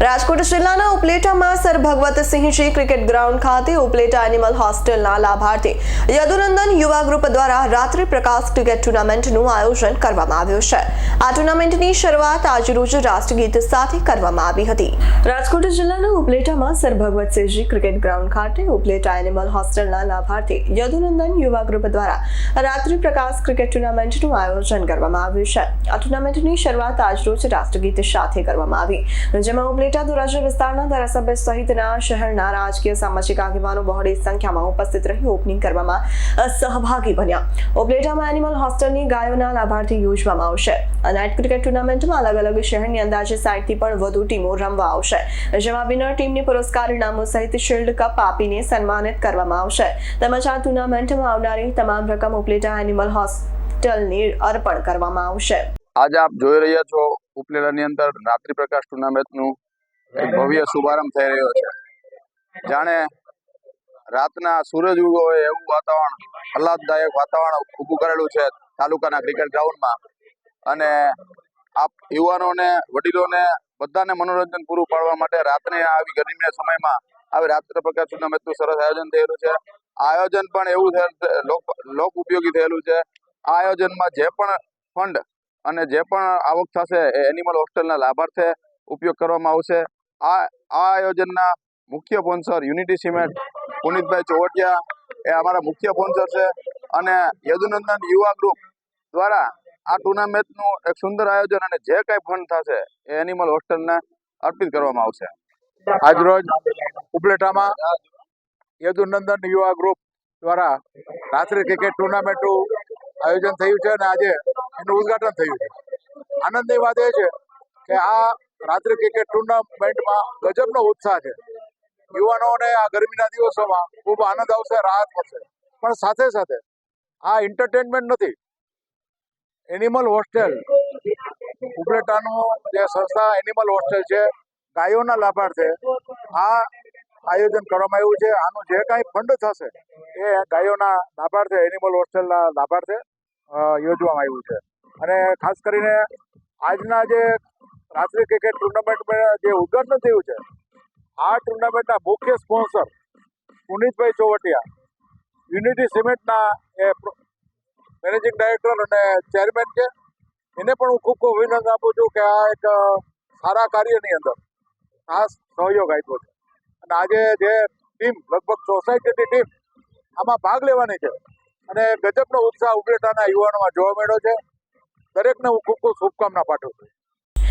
રાજકોટ જિલ્લાના ઉપલેટામાં sir Bhagwatsinhji cricket ground ખાતે ઉપલેટા એનિમલ હોસ્ટેલના લાભાર્થી યદુનંદન યુવા ગ્રુપ દ્વારા રાત્રિ પ્રકાશ ક્રિકેટ ટુર્નામેન્ટનું આયોજન કરવામાં આવ્યું છે. આ ટુર્નામેન્ટની શરૂઆત આજરોજ રાષ્ટ્રગીત સાથે કરવામાં આવી હતી. રાજકોટ જિલ્લાના ઉપલેટામાં સર ભગવતસિંહજી ક્રિકેટ ગ્રાઉન્ડ ખાતે ઉપલેટા એનિમલ હોસ્ટેલના લાભાર્થી યદુનંદન યુવા ગ્રુપ દ્વારા રાત્રિ પ્રકાશ ક્રિકેટ ટુર્નામેન્ટનું આયોજન કરવામાં આવ્યું છે. આ ટુર્નામેન્ટની શરૂઆત આજરોજ રાષ્ટ્રગીત સાથે કરવામાં આવી. જેમાં ઉપલેટા ધોરાજી વિસ્તારના ધારાસભ્ય સહિતના શહેરના રાજકીય સામાજિક આગેવાનો બહોળી સંખ્યામાં ઉપસ્થિત રહી ઓપનિંગ કરવામાં સહભાગી બન્યા. ઉપલેટામાં એનિમલ હોસ્ટેલની ગાયોના લાભાર્થી યોજવામાં આવશે આ નાઇટ ક્રિકેટ ટુર્નામેન્ટમાં અલગ અલગ શહેરની અંદાજે સાઠથી પણ વધુ ટીમો રમવા આવશે. જેમાં વિનર ટીમને પુરસ્કાર ઇનામો સહિત શિલ્ડ કપ આપીને સન્માનિત કરવામાં આવશે. તેમજ આ ટુર્નામેન્ટમાં આવનારી તમામ રકમ ઉપલેટા એનિમલ હોસ્ટેલને અર્પણ કરવામાં આવશે. આજે આપ જોઈ રહ્યા છો ઉપલેટાની અંદર રાત્રિ પ્રકાશ ટુર્નામેન્ટનું ભવ્ય શુભારંભ થઈ રહ્યો છે. જાણે રાતના સૂરજ ઉગો હોય એવું વાતાવરણ, આહલાદદાયક વાતાવરણ ઊભું કરેલું છે તાલુકાના ક્રિકેટ ગ્રાઉન્ડમાં. અને આપ યુવાનોને, વડીલોને બધાને મનોરંજન પૂરું પાડવા માટે રાતને આવી ગરમીના સમયમાં આવી રાત્રે પ્રકાશ ટુર્નામેન્ટનું સરસ આયોજન થયેલું છે. આયોજન પણ એવું થયેલ લોક ઉપયોગી થયેલું છે. આ આયોજનમાં જે પણ ફંડ અને જે પણ આવક થશે એ એનિમલ હોસ્ટેલના લાભાર્થે ઉપયોગ કરવામાં આવશે. આ આ આયોજનના મુખ્ય sponsor unity cement Punitbhai Chovatiya. એ અમારા મુખ્ય સ્પોન્સર છે. અને યદુનંદન યુવા ગ્રુપ દ્વારા આ ટુર્નામેન્ટનું એક સુંદર આયોજન અને જે કાંઈ ફંડ થશે એ એનિમલ હોસ્ટેલને અર્પિત કરવામાં આવશે. આજરોજ ઉપલેટામાં યદુનંદન યુવા ગ્રુપ દ્વારા રાત્રિ ક્રિકેટ ટુર્નામેન્ટનું આયોજન થયું છે અને આજે એનું ઉદ્ઘાટન થયું છે. આનંદની વાત એ છે કે આ રાત્રિ ક્રિકેટ ટુર્નામેન્ટમાં ગજબનો ઉત્સાહ છે. યુવાનોને આ ગરમીના દિવસોમાં ખૂબ આનંદ આવશે, રાહત મળશે. પણ સાથે સાથે આ એન્ટરટેનમેન્ટ નથી. એનિમલ હોસ્ટેલ ઉપલેટાનું જે સંસ્થા એનિમલ હોસ્ટેલ છે, ગાયોના લાભાર્થે આ આયોજન કરવામાં આવ્યું છે. આનું જે કાંઈ ફંડ થશે, એ ગાયોના લાભાર્થે એનિમલ હોસ્ટેલના લાભાર્થે યોજવામાં આવ્યું છે. અને ખાસ કરીને આજના જે રાત્રિ ક્રિકેટ ટુર્નામેન્ટ જે ઉદ્ઘાટન થયું છે, આ ટુર્નામેન્ટના મુખ્ય સ્પોન્સર પુનિતભાઈ ચોવટિયા યુનિટી સિમેન્ટના એ મેનેજિંગ ડાયરેક્ટર અને ચેરમેન છે. એને પણ હું ખૂબ ખૂબ અભિનંદન આપું છું કે આ એક સારા કાર્યની અંદર ખાસ સહયોગ આપ્યો છે. અને આજે જે ટીમ લગભગ સોસાયટીની ટીમ આમાં ભાગ લેવાની છે અને ગજબનો ઉત્સાહ ઉપલેટાના યુવાનોમાં જોવા મળ્યો છે. દરેકને હું ખૂબ ખૂબ શુભકામના પાઠવું છું.